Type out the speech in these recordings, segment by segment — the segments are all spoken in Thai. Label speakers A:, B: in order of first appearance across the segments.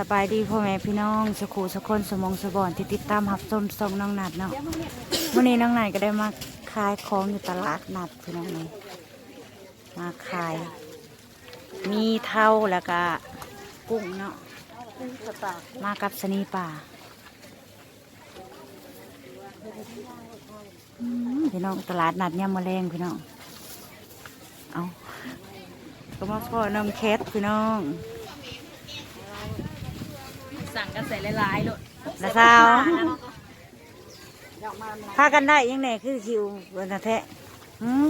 A: สบายดีพ่อแม่พี่น้องสกูสกคนสมองสบอนที่ติดตามหับส้มส่งน้องนัดเนาะวันนี้น้องนัดก็ได้มาขายของอยู่ตลาดนัดพี่น้องนี่มาขาย มีเท่าแล้วก็กุ้งเนาะมากับสนีป่าพี่น้องตลาดนัดยามมะแรงพี่น้องเอาก็มาพ่อน้ำแคทพี่น้อง
B: สั่งกันใส่หลายๆเลย
A: นะสาวพากันได้ยังไงคือคิวบนแท้หืม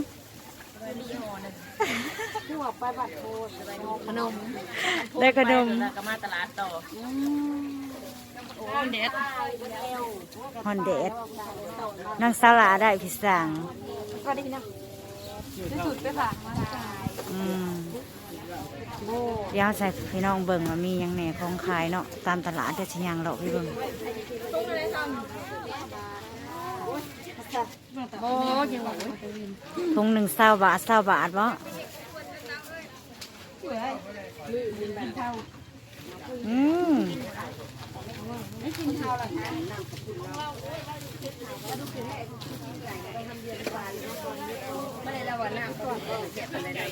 B: ขนม
A: ได้ขนม
B: แล้วก็มาตลาดต่อโอ้เด็ด
A: ฮอนเดดนางสาวหลาได้พิสัง
B: ก็ได้นะสุดไปฝากมา
A: อืม เดี๋ยวใส่พี่น้องเบิ่งว่ามียังแหน่ของขายเนาะตามตลาดเดี๋ยวชิยังเราพี่เบิ่ง
B: โอ้ยัง
A: ถุงหนึ่งเศร้าบาทเศร้าบาทบ่อืม
B: ไม่ได้ระวังน้ำก่อนเก็บอะไรได้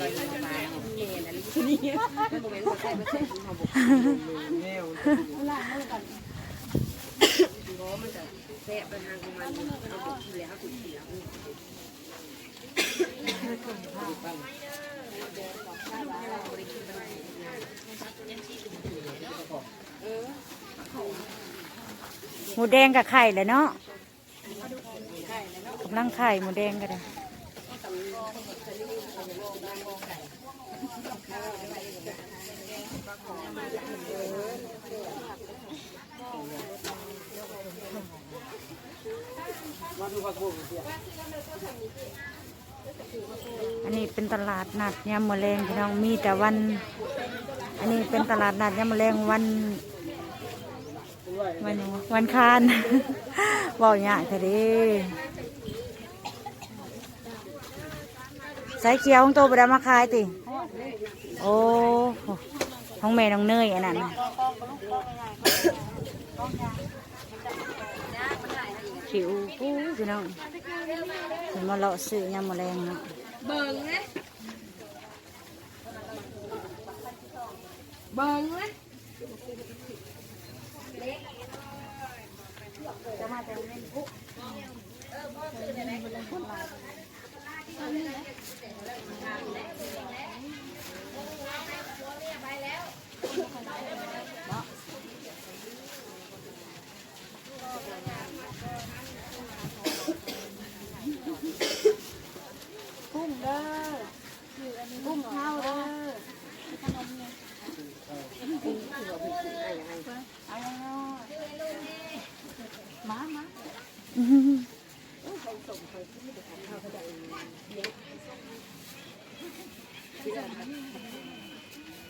A: หมูแดงกับไข่เลยเนาะกำลังไข่หมูแดงก็ได้ อันนี้เป็นตลาดนัดยามมะแรงพี่น้องมีแต่วัน อันนี้เป็นตลาดนัดยามมะแรงวัน วันวันคานบอกอย่างเถอะดิสายเขียวของโตบไดามาขายติ โอ้ของแม่น้องเนยอันนั้นขิวปูพี่น้องเห็นมาเลาะซื้อยำมะแรงเนาะ
B: เบิ่งนะเบิ่งนะ
C: กุ้งเด้อกุ้งข้าวเด้อขนมเนี่ยเอาแล้วเนาะ มามา
A: อื้อหือ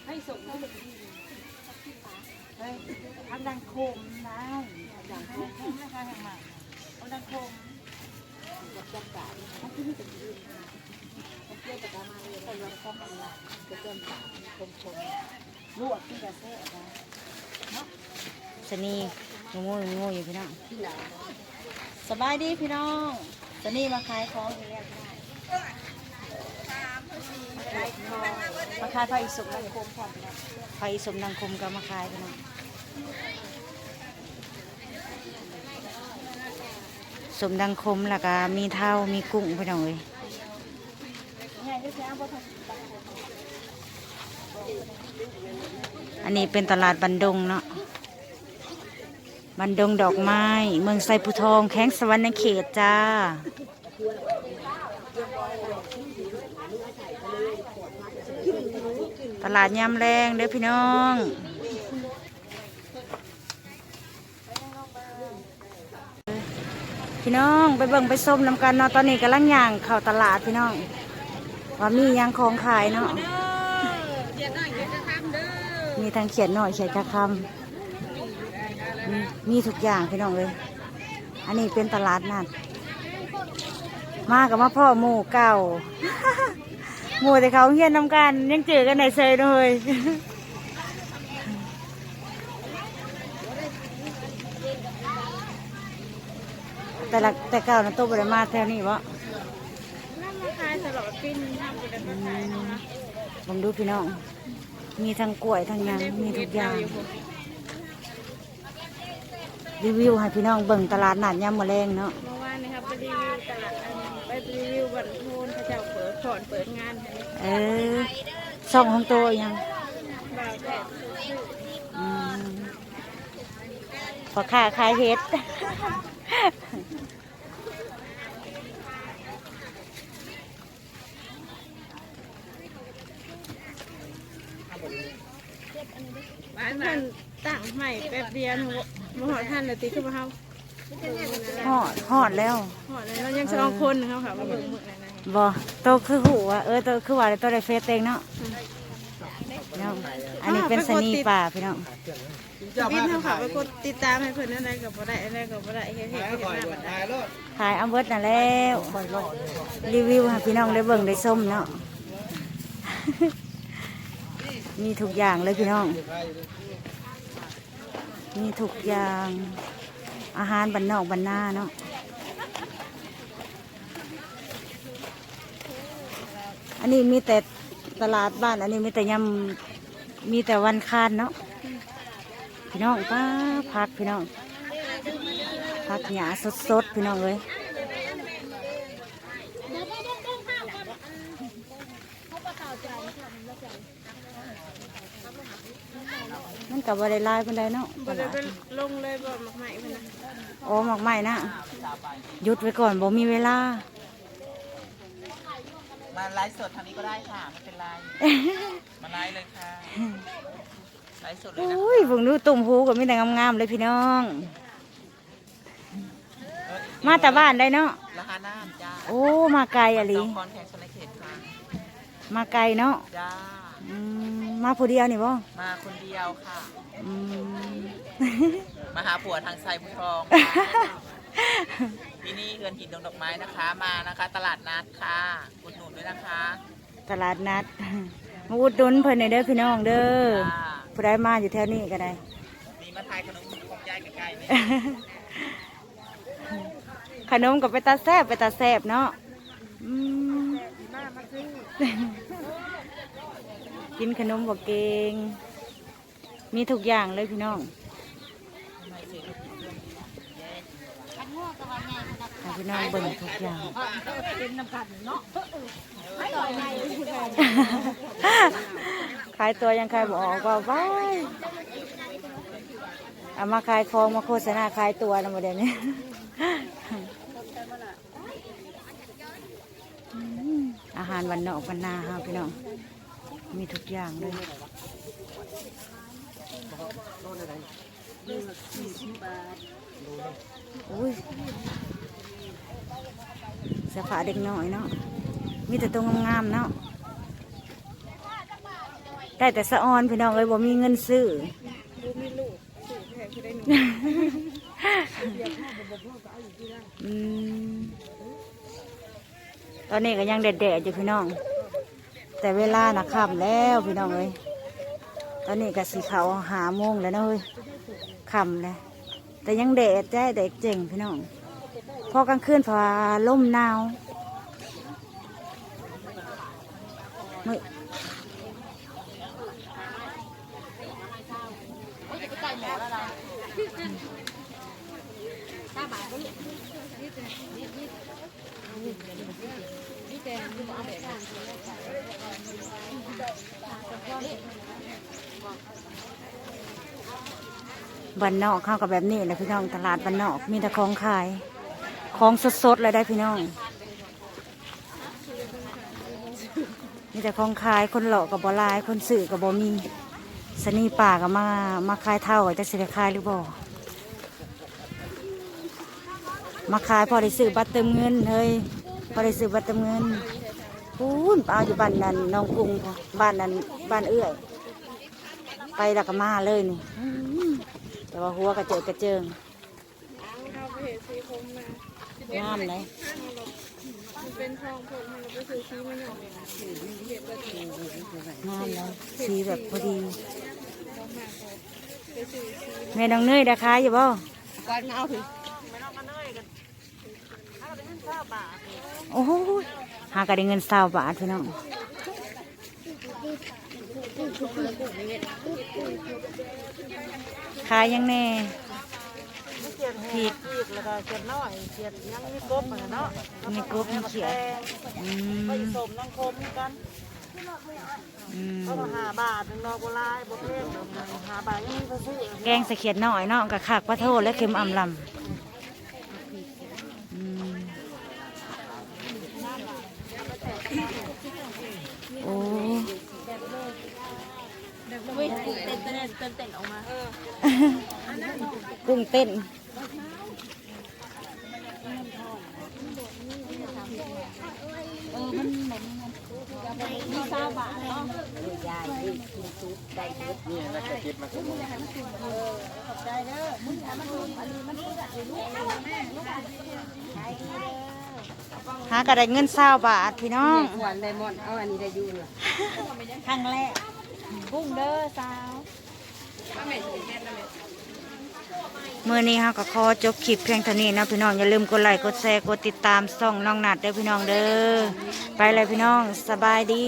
C: ให้ส่งให้เด็กเฮ้ยทำดังโคมนะดังโคมไม่ใช่แห่งใหม่เอาดังโคมกับจักรานที่นี่เป็นยืนเขาเกี่ยวกับการมาเลยแต่เราต้องเอาละจะเติมสามคมคมลวกที่จะแซ่บนะ
A: สนีงูงูงูอยู่พี่น้องสบายดีพี่น้องสนีมาขายของอีกแล้วมาขายไผ่สุกดังคมพร้อมพี่น้องไผ่สุกดังคมก็มาขายพี่น้องสมดังคมแล้วก็มีเท่ามีกุ้งพี่น้องเลย
C: อั
A: นนี้เป็นตลาดบันดงเนาะ บันดงดอกไม้ เมืองไซภูทองแข้งสวรรณเขตจ้า ตลาดยามแรงเด้อพี่น้องพี่น้องไปเบิ่งไปส้มนำกันเนาะตอนนี้กำลังย่างเข้าตลาดพี่น้องว่ามีหยังของขายเนาะ
B: เดี๋ยวหน่อยเดี๋ยวจะทำเด้อ
A: มีทั้งเขียนหน่อยเขียนกระคำ มีทุกอย่างพี่น้องเลย อันนี้เป็นตลาดนัด มากับมาพ่อหมูเก่า หมูแต่เขาเฮียนน้ำกันยังเจอกันในเซยเลยแต่ละแต่เก่านะตู้บริมาแถวนี้วะ
B: ลอด
A: ผมดูพี่น้อง มีทั้งกล้วยทั้งยางมีทุกอย่าง รีวิวให้พี่น้องเบิ่งตลาดนัดยามมื้อแรงเนาะ
B: เมื่อวานนะครับไปรีวิวตลาดอันไปรีวิวบันโทนเขาเจ้าเปิดถอนเปิดงานให้
A: เออส่องของโตยัง
B: บ่าวแต่
A: อืมพอค้าขายเฮ็ด
B: บ้านมันตั้งใหม่แป๊บเดียวหนูมาหอดท่านเลยตีขึ้นมาเฮา
A: ฮอดฮอดแล้ว
B: หอดเลยเรายังสองคนนะครับค่ะมาเบิ่งมื้อนั้นนะ
A: บ่โตคือหูว่าเออโตคือว่าโตได้เฟซเองเนาะเนาะอันนี้เป็นสนีป่าพี่น้อง
B: บินเฮาค่ะไปกดติดตามให้เพิ่นอะไรก็บ่ได้อะไรก็บ่ได้เฮ็ดเฮ็ดเฮ็ดมาบัดได้
A: ขายอัมเบิร์ดน่ะแล้วรีวิวให้พี่น้องได้เบิ่งได้ส้มเนาะ มีทุกอย่างเลยพี่น้อง มีทุกอย่าง อาหารบันนอกบันนาเนาะ อันนี้มีแต่ตลาดบ้าน อันนี้มีแต่ยำมีแต่วันคานเนาะ พี่น้องป้าพักพี่น้องผักหยาสดๆ พี่น้องเลย กับว่าได้ลายเป็นไดเนาะ
B: บ่ได้ไปลงเลยบ่หมักใหม่เพิ่นนะ
A: โอ้หมอกใหม่นะหยุดไว้ก่อนบ่มีเวลา
C: มาไลฟ์สดทางนี้ก็ได้ค่ะไม่เป็นไร มาไลฟ์เลยค่ะไลฟ์สดเลยนะ
A: อุ้ยผมดูตุ่มหูก็มีแต่งามๆเลยพี่น้อง มาแต่บ้านได้เนาะ
C: ราคาหน้าจ้า
A: โอ้มาไกลอะ
C: ส
A: ลี
C: องคอนแข่งชนเขตค่ะ
A: มาไกลเนาะ
C: จ้า
A: อืมมาผู้เดียวนี่บ่
C: มาคนเดียวค่ะ
A: อืม
C: มาหาผัวทางไซบุทองที่นี่เรือนหินดงดอกไม้นะคะ มานะคะ ตลาดนัดค่ะอุดหนุนด้วยนะคะ
A: ตลาดนัดมาอุดหนุนเพิ่นในอยเด้อพี่น้องเด้อ
C: จ้า
A: ผู้ใดมาอยู่แถวนี้ก็ได้
C: มีมาทายขนมของยายไกลๆไหม
A: ขนมกับไปตาแซบไปตาแซบเนาะอืม กินขนมบ่เกง มีทุกอย่างเลยพี่น้องพี่น้องเบิ่งทุกอย่างขายตัวยังขายบออกก็ไปเอามาขายของมาโฆษณาขายตัวนะโมเดลนี้อาหารวันนอกวันนาฮะพี่น้อง มีทุกอย่างเลยอุ้ยสื้อผ้าเด็กน้อยเนาะ มีแต่ตัวงามๆเนาะ ได้แต่สะออนพี่น้องเอ้ยบ่มีเงินซื้อตอนนี้ก็ยังแดดๆอยู่พี่น้อง แต่เวลานะค่ำแล้วพี่น้องเอ้ยตอนนี้ก็สีเขาหาโมงแล้วนะเฮ้ยค่ำแล้วแต่ยังแดดได้แดดเจ๋งพี่น้องพอกลางคืนพาล่มหนาวมือ บ้านนอกเข้ากับแบบนี้แหละพี่น้องตลาดบ้านนอกมีแต่ของขาย ของสดๆเลยได้พี่น้องมีแต่ของขายคนหลอกกับบอลาย คนสื่อกับบอมีสนีป่ากับมามาขายเท่าจะเสียขายหรือบ่ มาขายพอได้ซื้อบัตรเติมเงินเฮ้ยพอได้ซื้อบัตรเติมเงินพูนเอาอยู่บ้านนั้นน้องกรุงบ้านนั้นบ้านเอื้อย ไปแล้วก็มาเลยนี่แต่ว่าหัวกระเจิดกระเจิง
B: งา
A: มเลย
B: เป็นทองผมมันไปซื้อสีมันหน่อยงา
A: มเลยสีแบบพอดีแม่น้องเนยได้ขายอยู่บ่
B: การเอาถึง
A: โอ้ยหาก็ได้เงินสาวบาทพี่น้องขายยังแน่
C: ไม่เกียดแหกอีกแล้วก็เกียดน้อยเกียดยังมีกบเหมือนเนาะ
A: มีกบมีเขียดอื
C: ไป
A: ม
C: สมน้องคมกัน
A: อืม
C: ก็มาหาบาทหนึ่งดอกกุหลาบบ่เพ่งหาบาทยังมีภาษี
A: แกงสะเขียดน้อยเนาะกับขากปลาโทและเค็มอ่ำลำอืมโอ้
B: เว้ยเต้นเต้นเต้นเต้นออกมา
A: กุ้งเต้น
B: มีซาบะเนาะ
D: นี่นักเก็บมาสมุน
A: หากระได้เงินสาวบาทพี่น้อง
B: หวานไดมอนด์เอาอันนี้ได้อยู่เหรอ
A: ครั้งแรก
B: กุ้งเด้อสาว
A: เมื่อนี้เฮาก็ขอจบคลิปเพียงเท่านี้นะพี่น้องอย่าลืมกดไลค์กดแชร์กดติดตามส่องน้องนัดเด้อพี่น้องเด้อไปเลยพี่น้องสบายดี